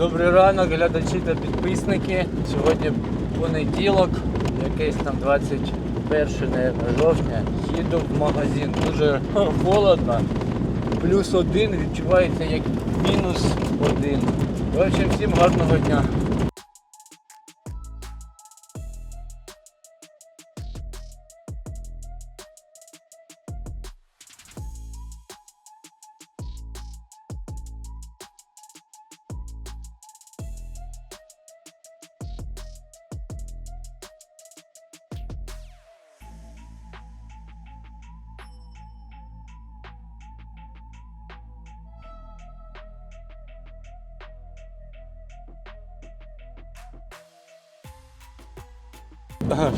Добрий ранок, глядачі та підписники. Сьогодні понеділок, якийсь там 21 жовтня. Їду в магазин. Дуже холодно. Плюс один відчувається як мінус один. В общем, всім гарного дня.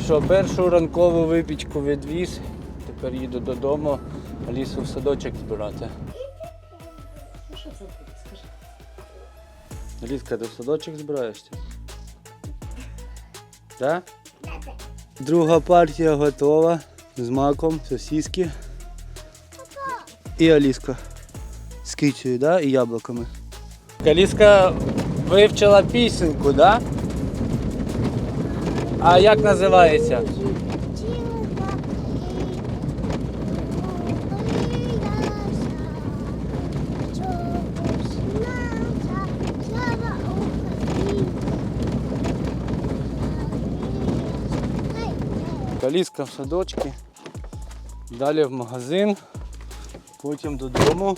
Що, першу ранкову випічку відвіз. Тепер їду додому, лісу в садочок збирати. Що це? Скажи. Ліска, ти в садочок збираєшся? Так? Друга партія готова. З маком, сосиски. І Аліска. З кицею, да? І яблуками. Аліска вивчила пісеньку, да? А як називається? Аліска в садочки. Далі в магазин, потім додому.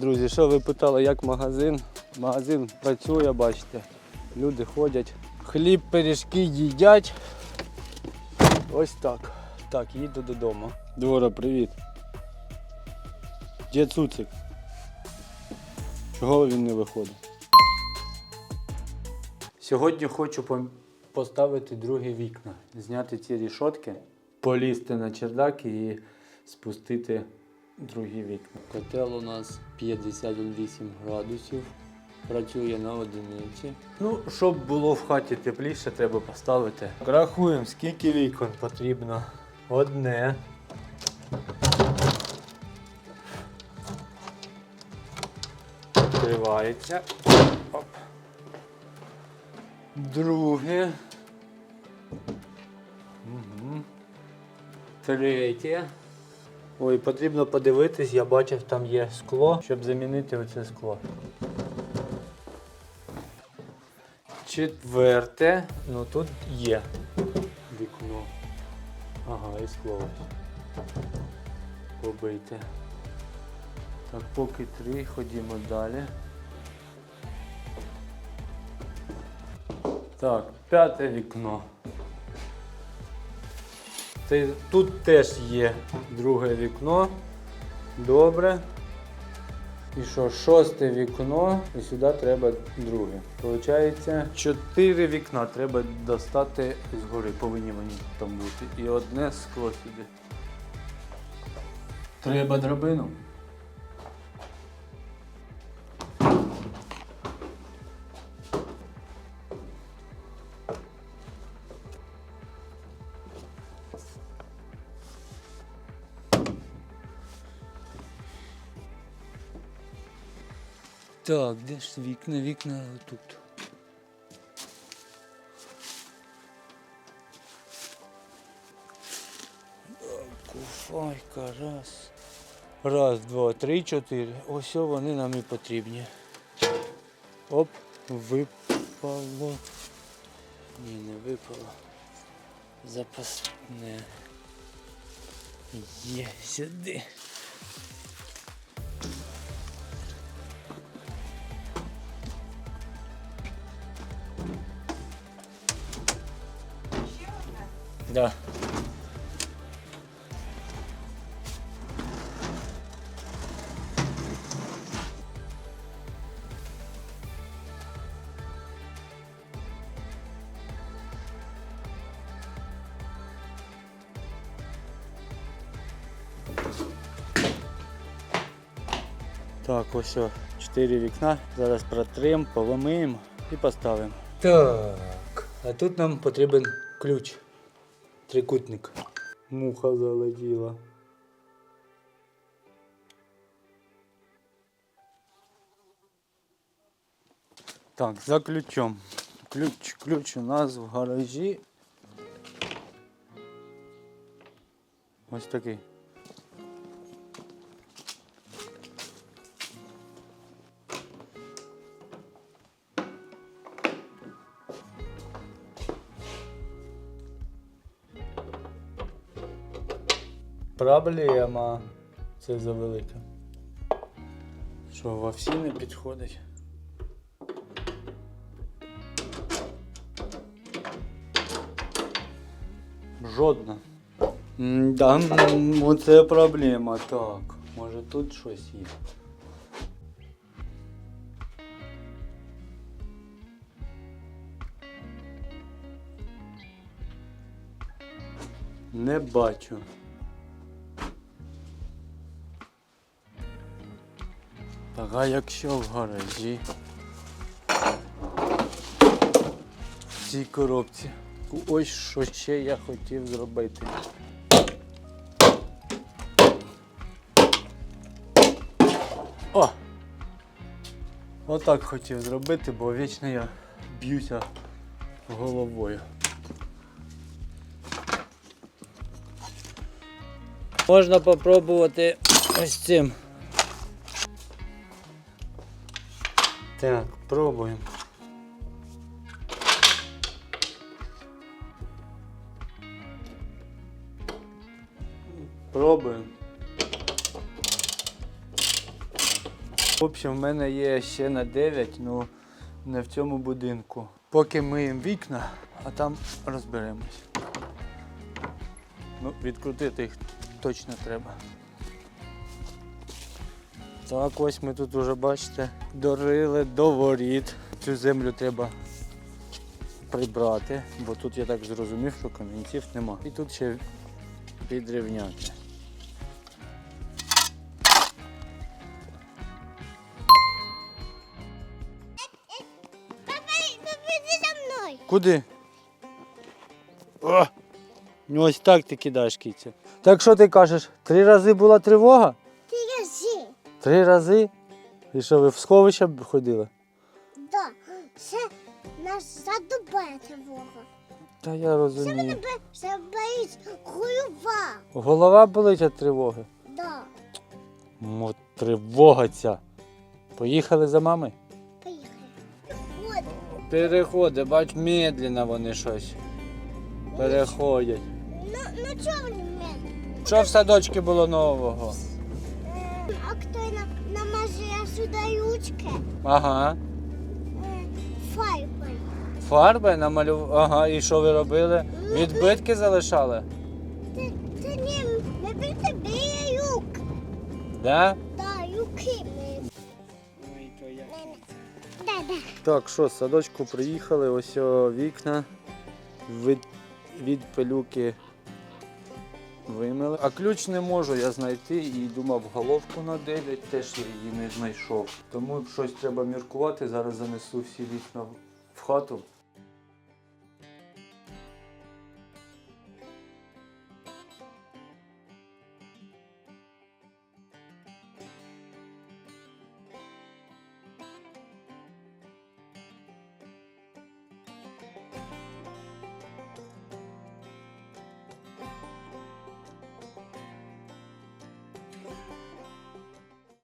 Друзі, що ви питали, як магазин? Магазин працює, бачите. Люди ходять. Хліб, пиріжки їдять. Ось так. Так, їду додому. Двора, привіт. Де цуцик? Чого він не виходить? Сьогодні хочу поставити другі вікна, зняти ці рішотки, полізти на чердак і спустити другі вікна. Котел у нас 58 градусів, працює на одиниці. Ну, щоб було в хаті тепліше, треба поставити. Рахуємо, скільки вікон потрібно. Одне. Відкривається. Оп. Друге. Угу. Третє. Ой, потрібно подивитись, я бачив, там є скло, щоб замінити оце скло. Четверте. Ну тут є вікно. Ага, і скло ось. Побите. Так, поки три, ходімо далі. Так, п'яте вікно. Тут теж є друге вікно. Добре. І що, шосте вікно, і сюди треба друге. Получається, чотири вікна треба достати згори, повинні вони там бути. І одне скло сюди. Треба драбину. Так, де ж вікна? Вікна тут. Куфайка, раз. Раз, два, три, чотири. Ось вони нам і потрібні. Оп, випало. Ні, не випало. Запасне. Є сюди. Да. Так, ось о, 4 вікна. Зараз протрим, повимиємо і поставимо. Так. А тут нам потрібен ключ. Трикутник. Муха залетіла. Так, за ключом. Ключ, ключ у нас в гаражі. Ось такий. Проблема. Це завелика. Що, во всі не підходить? Жодна. Да, м, оце проблема. Так, може тут щось є. Не бачу. Так, а якщо в гаражі? В цій коробці. Ось що ще я хотів зробити. О! Отак хотів зробити, бо вічно я б'юся головою. Можна попробувати ось цим. Так, пробуємо. Пробуємо. В общем, в мене є ще на 9, ну не в цьому будинку. Поки миємо вікна, а там розберемось. Ну, відкрутити їх точно треба. Так, ось ми тут уже бачите, дорили до воріт. Цю землю треба прибрати, бо тут я так зрозумів, що камінців нема. І тут ще підрівняти. Куди? О! Ну, Ось так ти кидаєш кицю. Так що ти кажеш, три рази була тривога? Три рази? І що ви в сховище ходили? Да. Це нас задубає тривога. Та я розумію. Тебе це боїть голова. Голова болить від тривоги. Да. Мо тривога ця. Поїхали за мами? Поїхали. От. Переходи, бач, медленно вони щось. Переходять. Ну, ну чого вони мене? Що в садочці було нового? Е, А хто на, намазує сюди ручки? Ага. Е, Фарбою. Фарби намалював. Ага, і що ви робили? Відбитки залишали? Та, та ні, ми більше біля юк. Да? Да, юки ми. Да, да. Так, що, з садочку приїхали, ось о, вікна від, від пилюки вимили. А ключ не можу я знайти і думав головку на 9, теж я її не знайшов. Тому щось треба міркувати. Зараз занесу всі вікна в хату,